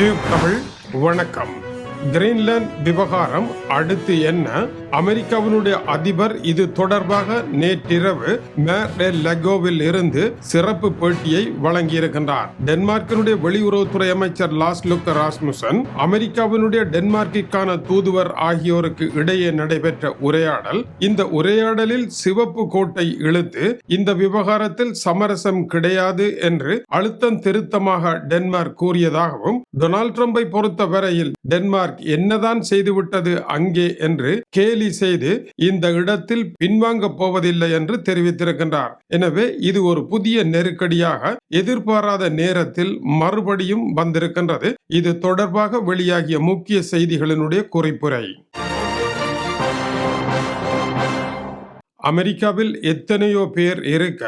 Tube Tamil வணக்கம். Greenland விவகாரம் அடுத்து என்ன? அமெரிக்காவினுடைய அதிபர் இது தொடர்பாக நேற்றிரவு லெகோவில் இருந்து சிறப்பு பேட்டியை வழங்கியிருக்கின்றார். டென்மார்க்கினுடைய வெளியுறவுத்துறை அமைச்சர் லாஸ் லுக் ராஸ்முசன் அமெரிக்காவினுடைய டென்மார்க்கிற்கான தூதுவர் ஆகியோருக்கு இடையே நடைபெற்ற உரையாடல் இந்த உரையாடலில் சிவப்பு கோட்டை இழுத்து இந்த விவகாரத்தில் சமரசம் கிடையாது என்று அழுத்தம் திருத்தமாக டென்மார்க் கூறியதாகவும் டொனால்ட் ட்ரம்பை பொறுத்த வரையில் டென்மார்க் என்னதான் செய்துவிட்டது அங்கே என்று கேலி செய்து இந்த இடத்தில் பின்வாங்க போவதில்லை என்று தெரிவித்திருக்கின்றார். எனவே இது ஒரு புதிய நெருக்கடியாக எதிர்பாராத நேரத்தில் மறுபடியும் வந்திருக்கின்றது. இது தொடர்பாக வெளியாகிய முக்கிய செய்திகளினுடைய குறிப்புரை. அமெரிக்காவில் எத்தனையோ பேர் இருக்க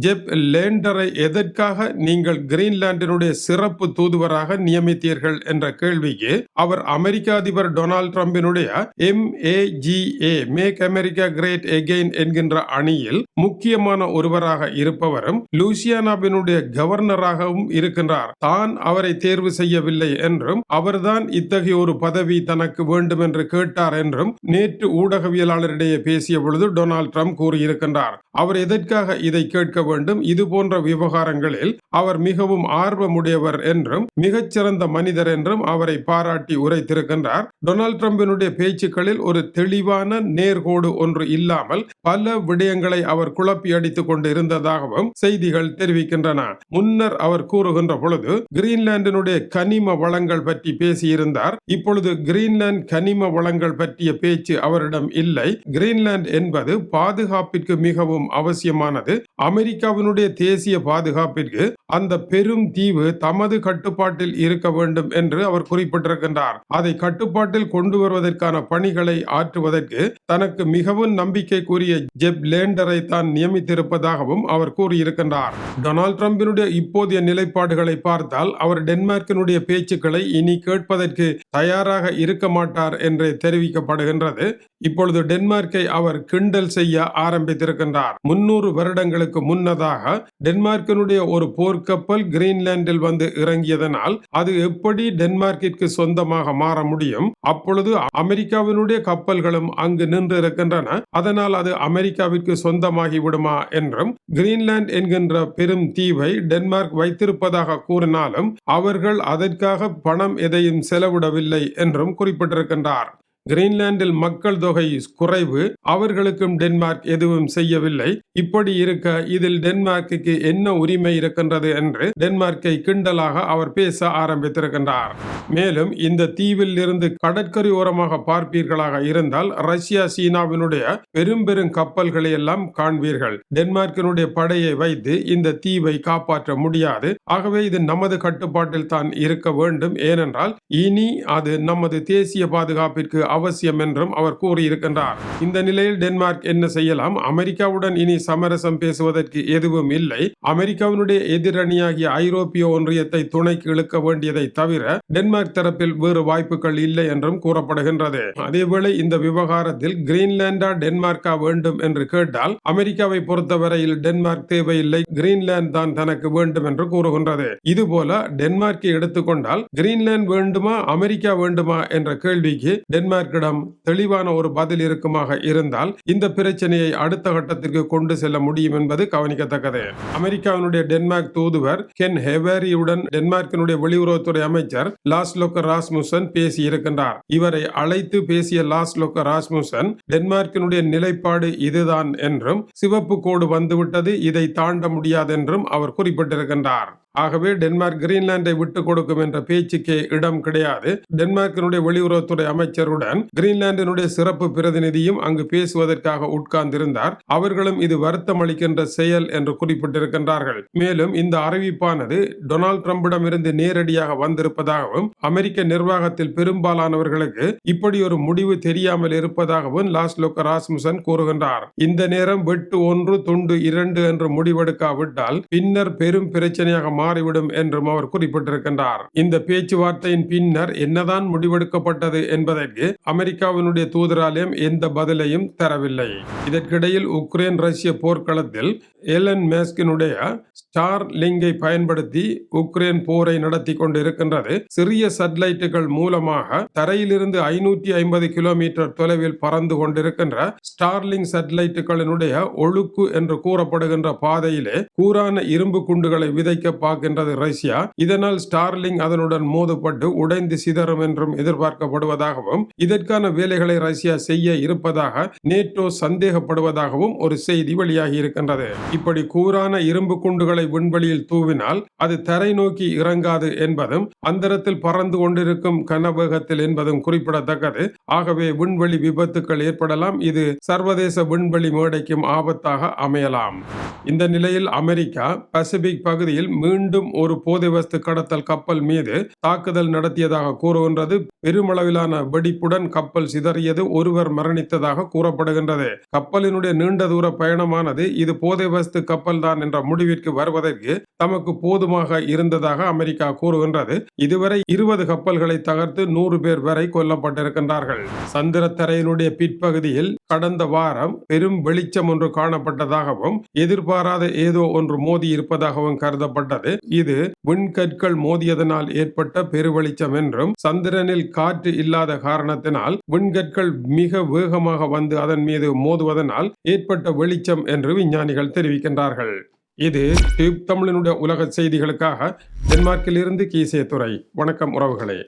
ஜெப் லேண்டரை எதற்காக நீங்கள் கிரீன்லாண்டினுடைய சிறப்பு தூதுவராக நியமித்தீர்கள் என்ற கேள்விக்கு அவர் அமெரிக்க அதிபர் Donald ட்ரம்பினுடைய M A G A make America great again என்கின்ற அணியில் முக்கியமான ஒருவராக இருப்பவரும் லூசியானாவினுடைய கவர்னராகவும் இருக்கின்றார். தான் அவரை தேர்வு செய்யவில்லை என்றும் அவர்தான் இத்தகைய ஒரு பதவி தனக்கு வேண்டும் என்று கேட்டார் என்றும் நேற்று ஊடகவியலாளரிடையே பேசிய பொழுது டொனால்ட் ட்ரம்ப் கூறியிருக்கின்றார். அவர் எதற்காக இதை கேட்க வேண்டும்? இது போன்ற விவகாரங்களில் அவர் மிகவும் ஆர்வமுடையவர் என்றும் மிகச்சிறந்த மனிதர் என்றும் அவரை பாராட்டி உரைத்திருக்கின்றார். டொனால்ட் ட்ரம்பினுடைய பேச்சுக்களில் ஒரு தெளிவான நேர்கோடு ஒன்று இல்லாமல் பல விடயங்களை அவர் குழப்பி அடித்துக் கொண்டு இருந்ததாகவும் செய்திகள் தெரிவிக்கின்றன. முன்னர் அவர் கூறுகின்ற பொழுது கிரீன்லாந்தினுடைய கனிம வளங்கள் பற்றி பேசியிருந்தார். இப்பொழுது கிரீன்லாந்து கனிம வளங்கள் பற்றிய பேச்சு அவரிடம் இல்லை. கிரீன்லாந்து என்பது பாதுகாப்பிற்கு மிகவும் அவசியமானது. அமெரிக்காவினுடைய தேசிய பாதுகாப்பிற்கு அந்த பெரும் தீவு தமது கட்டுப்பாட்டில் இருக்க வேண்டும் என்று அவர் குறிப்பிட்டிருக்கின்றார். அதை கட்டுப்பாட்டில் கொண்டு வருவதற்கான பணிகளை ஆற்றுவதற்கு தனக்கு மிகவும் நம்பிக்கைக்குரிய ஜெப் லேண்டரை தான் நியமித்திருப்பதாகவும் அவர் கூறியிருக்கின்றார். டொனால்ட் ட்ரம்பினுடைய இப்போதைய நிலைப்பாடுகளை பார்த்தால் அவர் டென்மார்க்கினுடைய பேச்சுக்களை இனி கேட்பதற்கு தயாராக இருக்க மாட்டார் என்று தெரிவிக்கப்படுகின்றது. இப்பொழுது டென்மார்க்கை அவர் கிண்டல் செய்ய ஆரம்பித்திருக்கின்றார். முன்னூறு வருடங்களுக்கு முன்னதாக டென்மார்க்கினுடைய ஒரு போர்க்கப்பல் கிரீன்லாந்தில் வந்து இறங்கியதனால் அது எப்படி டென்மார்க்கிற்கு சொந்தமாக மாற முடியும்? அப்பொழுது அமெரிக்காவினுடைய கப்பல்களும் அங்கு நின்று இருக்கின்றன அதனால் அது அமெரிக்காவிற்கு சொந்தமாகி விடுமா என்றும் கிரீன்லாந்து என்கின்ற பெரும் தீவை டென்மார்க் வைத்திருப்பதாக கூறினாலும் அவர்கள் அதற்காக பணம் எதையும் செலவிடவில்லை என்றும் குறிப்பிட்டிருக்கின்றார். கிரீன்லாந்தில் மக்கள் தொகை குறைவு அவர்களுக்கும் டென்மார்க் எதுவும் செய்யவில்லை. இப்படி இருக்க இதில் டென்மார்க்கு என்ன உரிமை இருக்கின்றது என்று டென்மார்க்கை கிண்டலாக அவர் பேச ஆரம்பித்திருக்கின்றார். மேலும் இந்த தீவில் இருந்து கடற்கரை ஓரமாக பார்ப்பீர்களாக இருந்தால் ரஷ்யா சீனாவினுடைய பெரும் பெரும் கப்பல்களை எல்லாம் காண்பீர்கள். டென்மார்க்கினுடைய படையை வைத்து இந்த தீவை காப்பாற்ற முடியாது. ஆகவே இது நமது கட்டுப்பாட்டில் தான் இருக்க வேண்டும். ஏனென்றால் இனி அது நமது தேசிய பாதுகாப்பிற்கு அவசியம் என்றும் அவர் கூறியிருக்கின்றார். இந்த நிலையில் டென்மார்க் என்ன செய்யலாம்? அமெரிக்காவுடன் இனி சமரசம் பேசுவதற்கு எதுவும் இல்லை. அமெரிக்காவினுடைய எதிரணியாகிய ஐரோப்பிய ஒன்றியத்தை துணைக்கு இழுக்க வேண்டியதை தவிர டென்மார்க் தரப்பில் வேறு வாய்ப்புகள் இல்லை என்றும் கூறப்படுகின்றது. அதேவேளை இந்த விவகாரத்தில் கிரீன்லாண்டா டென்மார்க்கா வேண்டும் என்று கேட்டால் அமெரிக்காவை பொறுத்தவரையில் டென்மார்க் தேவையில்லை கிரீன்லாந்து தான் தனக்கு வேண்டும் என்று கூறுகின்றது. இதுபோல டென்மார்க்கை எடுத்துக்கொண்டால் கிரீன்லாந்து வேண்டுமா அமெரிக்கா வேண்டுமா என்ற கேள்விக்கு டென்மார்க் டென்மார்க்கிடம் தெளிவான ஒரு பதில் இருக்குமாக இருந்தால் இந்த பிரச்சனையை அடுத்த கட்டத்திற்கு கொண்டு செல்ல முடியும் என்பது கவனிக்கத்தக்கது. அமெரிக்காவினுடைய டென்மார்க் தூதுவர் கென் ஹெவரியுடன் டென்மார்க்கினுடைய வெளியுறவுத்துறை அமைச்சர் லாஸ் லோக்க ராஸ்முசன் பேசி இருக்கின்றார் இவரை அழைத்து பேசிய லாஸ் லோக்க ராஸ்முசன் டென்மார்க்கினுடைய நிலைப்பாடு இதுதான் என்றும் சிவப்பு கோடு வந்துவிட்டது இதை தாண்ட முடியாதென்றும் அவர் குறிப்பிட்டிருக்கின்றார். ஆகவே டென்மார்க் கிரீன்லாந்தை விட்டு கொடுக்கும் என்ற பேச்சுக்கே இடம் கிடையாது. டென்மார்க்கினுடைய வெளியுறவுத்துறை அமைச்சருடன் கிரீன்லாந்தினுடைய சிறப்பு பிரதிநிதியும் அங்கு பேசுவதற்காக உட்கார்ந்திருந்தார். அவர்களும் இது வருத்தம் அளிக்கின்ற செயல் என்று குறிப்பிட்டிருக்கின்றார்கள். மேலும் இந்த அறிவிப்பானது டொனால்ட் ட்ரம்பிடம் இருந்து நேரடியாக வந்திருப்பதாகவும் அமெரிக்க நிர்வாகத்தில் பெரும்பாலானவர்களுக்கு இப்படி ஒரு முடிவு தெரியாமல் இருப்பதாகவும் லாஸ் லோக்க ராஸ்முசன் கூறுகின்றார். இந்த நேரம் வெட்டு ஒன்று துண்டு இரண்டு என்று முடிவெடுக்காவிட்டால் பின்னர் பெரும் பிரச்சனையாக மாறிவிடும் என்றும் அவர் குறிப்பிட்டிருக்கின்றார். இந்த பேச்சுவார்த்தையின் பின்னர் என்னதான் முடிவெடுக்கப்பட்டது என்பதற்கு அமெரிக்காவினுடைய தூதராலயம் எந்த பதிலையும் தரவில்லை. இதற்கிடையில் உக்ரைன் ரஷ்ய போர்க்களத்தில் எலன் மேஸ்கினுடைய ஸ்டார் லிங்கை பயன்படுத்தி உக்ரைன் போரை நடத்தி கொண்டிருக்கின்றது. சிறிய சட்டலைட்டுகள் மூலமாக தரையிலிருந்து ஐநூற்றி ஐம்பது கிலோமீட்டர் தொலைவில் பறந்து கொண்டிருக்கின்ற ஸ்டார்லிங் சட்டலைட்டுகளினுடைய ஒழுக்கு என்று கூறப்படுகின்ற பாதையிலே கூறான இரும்பு குண்டுகளை விதைக்க பார்க்கின்றது ரஷ்யா. இதனால் ஸ்டார்லிங் அதனுடன் மோதுபட்டு உடைந்து சிதறும் என்றும் எதிர்பார்க்கப்படுவதாகவும் இதற்கான வேலைகளை ரஷ்யா செய்ய இருப்பதாக நேட்டோ சந்தேகப்படுவதாகவும் ஒரு செய்தி வெளியாகி இருக்கின்றது. இப்படி கூறான இரும்பு குண்டுகளை விண்வெளியில் தூவினால் அது தரை நோக்கி இறங்காது என்பதும் அந்தரத்தில் பறந்து கொண்டிருக்கும் கனவேகத்தில் என்பதும் குறிப்பிடத்தக்கது. ஆகவே விண்வெளி விபத்துக்கள் ஏற்படலாம். இது சர்வதேச விண்வெளி மேடைக்கும் ஆபத்தாக அமையலாம். இந்த நிலையில் அமெரிக்கா பசிபிக் பகுதியில் மீண்டும் மீண்டும் ஒரு போதை வஸ்து கடத்தல் கப்பல் மீது தாக்குதல் நடத்தியதாக கூறுகின்றது. பெருமளவிலான வெடிப்புடன் கப்பல் சிதறியது ஒருவர் மரணித்ததாக கூறப்படுகின்றது. கப்பலினுடைய நீண்ட தூர பயணமானது இது போதை வஸ்து கப்பல் தான் என்ற முடிவிற்கு வருவதற்கு தமக்கு போதுமாக இருந்ததாக அமெரிக்கா கூறுகின்றது. இதுவரை இருபது கப்பல்களை தகர்த்து நூறு பேர் வரை கொல்லப்பட்டிருக்கின்றார்கள். சந்திரத்தரையினுடைய பிற்பகுதியில் கடந்த வாரம் பெரும் வெளிச்சம் ஒன்று காணப்பட்டதாகவும் எதிர்பாராத ஏதோ ஒன்று மோதி இருப்பதாகவும் கருதப்பட்டது. இது விண்கற்கள் மோதியதனால் ஏற்பட்ட பெருவெளிச்சம் என்றும் சந்திரனில் காற்று இல்லாத காரணத்தினால் விண்கற்கள் மிக வேகமாக வந்து அதன் மீது மோதுவதனால் ஏற்பட்ட வெளிச்சம் என்று விஞ்ஞானிகள் தெரிவிக்கின்றார்கள். இது டியூப் தமிழனுடைய உலக செய்திகளுக்காக டென்மார்க்கிலிருந்து கீசே துறை வணக்கம் உறவுகளே.